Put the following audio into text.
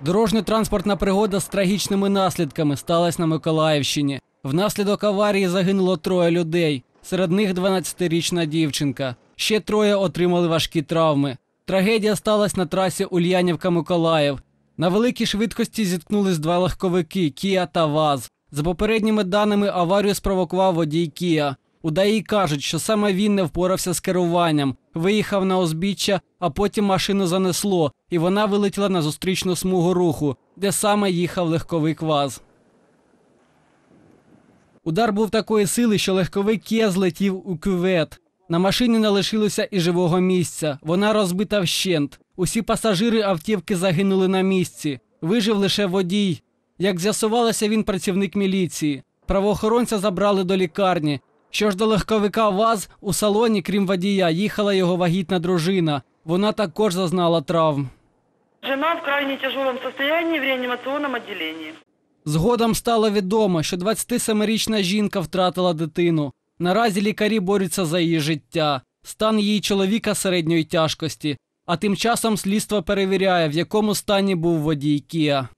Дорожньо-транспортна пригода з трагічними наслідками сталася на Миколаївщині. Внаслідок аварії загинуло троє людей. Серед них 12-річна дівчинка. Ще троє отримали важкі травми. Трагедія сталася на трасі Ульянівка-Миколаїв. На великій швидкості зіткнулись два легковики Кія та ВАЗ. За попередніми даними, аварію спровокував водій Кія. У ДАІ кажуть, що саме він не впорався з керуванням, виїхав на узбіччя, а потім машину занесло, і вона вилетіла на зустрічну смугу руху, де саме їхав легковик ВАЗ. Удар був такої сили, що легковик Кія злетів у кювет. На машині не лишилося і живого місця. Вона розбита вщент. Усі пасажири автівки загинули на місці. Вижив лише водій. Як з'ясувалося, він працівник міліції. Правоохоронця забрали до лікарні. Що ж до легковика ВАЗ, у салоні, крім водія, їхала його вагітна дружина. Вона також зазнала травм. Жена в крайне тяжелом состоянии в реанимационном отделении. Згодом стало відомо, що 27-річна жінка втратила дитину. Наразі лікарі борються за її життя. Стан її чоловіка середньої тяжкості. А тим часом слідство перевіряє, в якому стані був водій Кія.